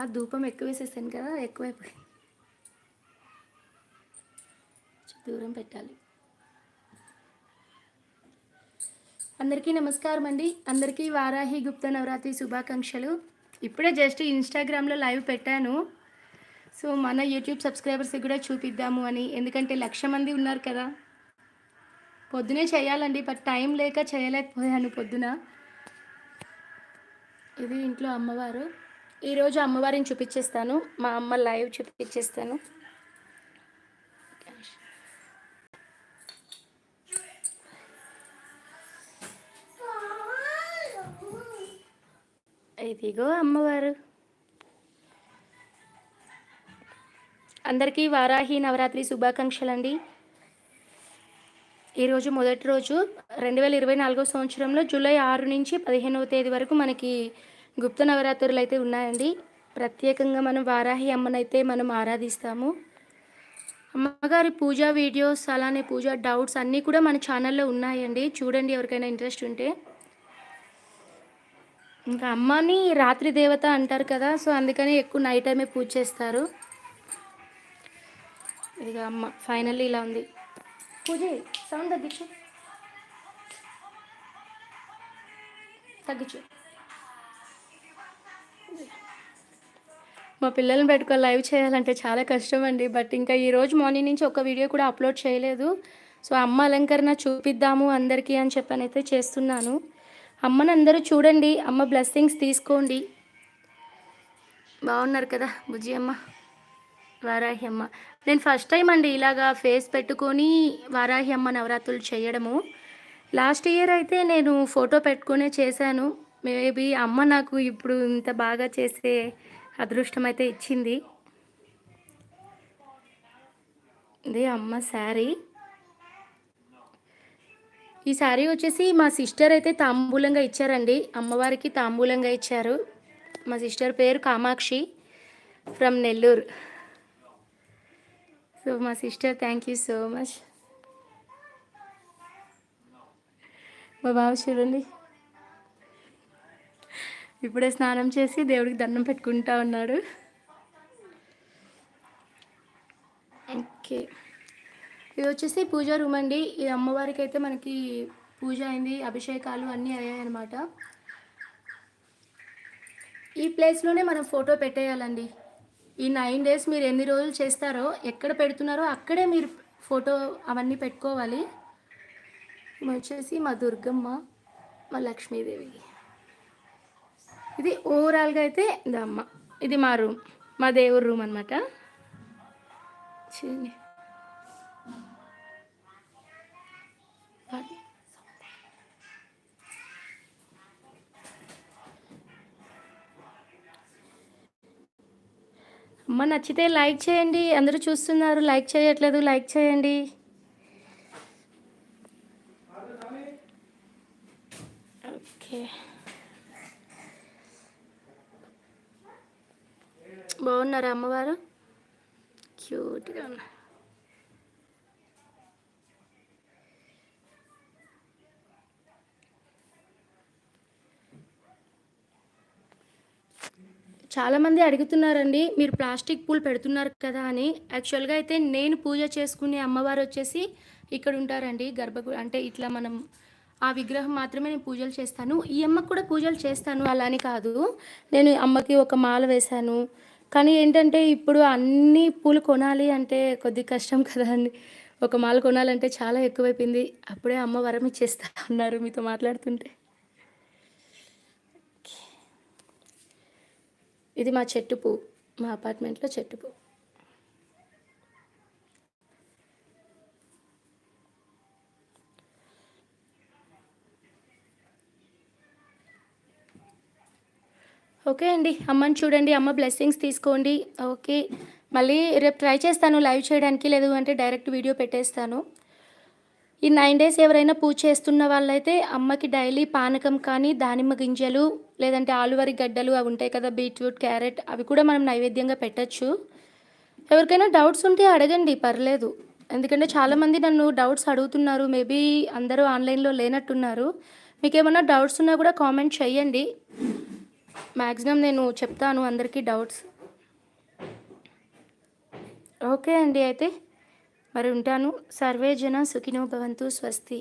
ఆ ధూపం ఎక్కువ వేసేసాను కదా ఎక్కువైపోయింది దూరం పెట్టాలి. అందరికీ నమస్కారం అండి. అందరికీ వారాహి గుప్త నవరాత్రి శుభాకాంక్షలు. ఇప్పుడే జస్ట్ ఇన్స్టాగ్రామ్లో లైవ్ పెట్టాను. సో మన యూట్యూబ్ సబ్స్క్రైబర్స్కి కూడా చూపిద్దాము అని. ఎందుకంటే లక్ష మంది ఉన్నారు కదా. పొద్దునే చేయాలండి బట్ టైం లేక చేయలేకపోయాను పొద్దున. ఇది ఇంట్లో అమ్మవారు. ఈరోజు అమ్మవారిని చూపించేస్తాను. మా అమ్మ లైవ్ చూపించేస్తాను. ఇదిగో అమ్మవారు. అందరికీ వారాహి నవరాత్రి శుభాకాంక్షలు అండి ఈరోజు మొదటి రోజు రెండు వేల ఇరవై నాలుగో సంవత్సరంలో జూలై ఆరు నుంచి పదిహేనవ తేదీ వరకు మనకి గుప్త నవరాత్రులు అయితే ఉన్నాయండి. ప్రత్యేకంగా మనం వారాహి అమ్మనైతే మనం ఆరాధిస్తాము. అమ్మగారి పూజా వీడియోస్ అలానే పూజా డౌట్స్ అన్నీ కూడా మన ఛానల్లో ఉన్నాయండి. చూడండి ఎవరికైనా ఇంట్రెస్ట్ ఉంటే. ఇంకా అమ్మని రాత్రి దేవత అంటారు కదా సో అందుకని ఎక్కువ నైట్ టైమే పూజ చేస్తారు. ఇక అమ్మ ఫైనల్లీ ఇలా ఉంది. పూజ సౌండ్ తగ్గించు. తగ్గించు. మా పిల్లల్ని పెట్టుకొని లైవ్ చేయాలంటే చాలా కష్టం అండి బట్ ఇంకా ఈరోజు మార్నింగ్ నుంచి ఒక వీడియో కూడా అప్లోడ్ చేయలేదు. సో అమ్మ అలంకరణ చూపిద్దాము అందరికీ అని చెప్పని అయితే చేస్తున్నాను. అమ్మని అందరూ చూడండి. అమ్మ బ్లెస్సింగ్స్ తీసుకోండి. బాగున్నారు కదా బుజ్జి అమ్మ వారాహి అమ్మ నేను ఫస్ట్ టైం అండి ఇలాగా ఫేస్ పెట్టుకొని వారాహి అమ్మ నవరాత్రులు చేయడము. లాస్ట్ ఇయర్ అయితే నేను ఫోటో పెట్టుకునే చేశాను. మేబీ అమ్మ నాకు ఇప్పుడు ఇంత బాగా చేసే అదృష్టం అయితే ఇచ్చింది. ఇది అమ్మ శారీ. ఈ శారీ వచ్చేసి మా సిస్టర్ అయితే తాంబూలంగా ఇచ్చారండి. అమ్మవారికి తాంబూలంగా ఇచ్చారు. మా సిస్టర్ పేరు కామాక్షి ఫ్రమ్ నెల్లూరు. సో మా sister thank you so much. మా బాబు చూడండి. ఇప్పుడే స్నానం చేసి దేవుడికి దండం పెట్టుకుంటా ఉన్నాడు. ఓకే. ఇది వచ్చేసి పూజ రూమ్ అండి. ఈ అమ్మవారికి అయితే మనకి పూజ అయింది అభిషేకాలు అన్నీ అయ్యాయన్నమాట. ఈ ప్లేస్లోనే మనం ఫోటో పెట్టేయాలండి. ఈ నైన్ డేస్ మీరు ఎన్ని రోజులు చేస్తారో ఎక్కడ పెడుతున్నారో అక్కడే మీరు ఫోటో అవన్నీ పెట్టుకోవాలి. వచ్చేసి మా దుర్గమ్మ మా లక్ష్మీదేవి. ఇది ఓవరాల్గా అయితే ఇది ఇది మా రూమ్. మా దేవుడి రూమ్ అనమాట చూడండి. అమ్మ నచ్చితే లైక్ చేయండి. అందరూ చూస్తున్నారు. లైక్ చేయట్లేదు. లైక్ చేయండి. ఓకే. బాగున్నారా అమ్మవారు క్యూట్గా ఉన్నా. చాలామంది అడుగుతున్నారండి మీరు ప్లాస్టిక్ పూలు పెడుతున్నారు కదా అని. యాక్చువల్గా అయితే నేను పూజ చేసుకునే అమ్మవారు వచ్చేసి ఇక్కడ ఉంటారండి గర్భగు అంటే ఇట్లా మనం ఆ విగ్రహం మాత్రమే నేను పూజలు చేస్తాను. ఈ అమ్మకు కూడా పూజలు చేస్తాను అలా అని కాదు. నేను అమ్మకి ఒక మాల వేశాను కానీ ఏంటంటే ఇప్పుడు అన్ని పూలు కొనాలి అంటే కొద్ది కష్టం కదా అండి ఒక మాల కొనాలంటే చాలా ఎక్కువైపోయింది. అప్పుడే అమ్మ వరం ఇచ్చేస్తా అన్నారు మీతో మాట్లాడుతుంటే. ఇది మా చెట్టు పువ్వు. మా అపార్ట్మెంట్లో చెట్టు పువ్వు. ఓకే అండి. అమ్మని చూడండి అమ్మ బ్లెస్సింగ్స్ తీసుకోండి. ఓకే. మళ్ళీ రేపు ట్రై చేస్తాను లైవ్ చేయడానికి లేదు అంటే డైరెక్ట్ వీడియో పెట్టేస్తాను. ఈ నైన్ డేస్ ఎవరైనా పూజ చేస్తున్న వాళ్ళైతే అమ్మకి డైలీ పానకం కానీ దానిమ్మ గింజలు లేదంటే ఆలువరి గడ్డలు అవి ఉంటాయి కదా బీట్రూట్ క్యారెట్ అవి కూడా మనం నైవేద్యంగా పెట్టచ్చు. ఎవరికైనా డౌట్స్ ఉంటే అడగండి పర్లేదు. ఎందుకంటే చాలామంది నన్ను డౌట్స్ అడుగుతున్నారు మేబీ అందరూ ఆన్లైన్లో లేనట్టున్నారు. మీకు ఏమైనా డౌట్స్ ఉన్నా కూడా కామెంట్ చేయండి. మ్యాక్సిమం నేను చెప్తాను అందరికీ డౌట్స్. ఓకే అండి అయితే మరి ఉంటాను. సర్వే జన సుఖినో భవంతు స్వస్తి.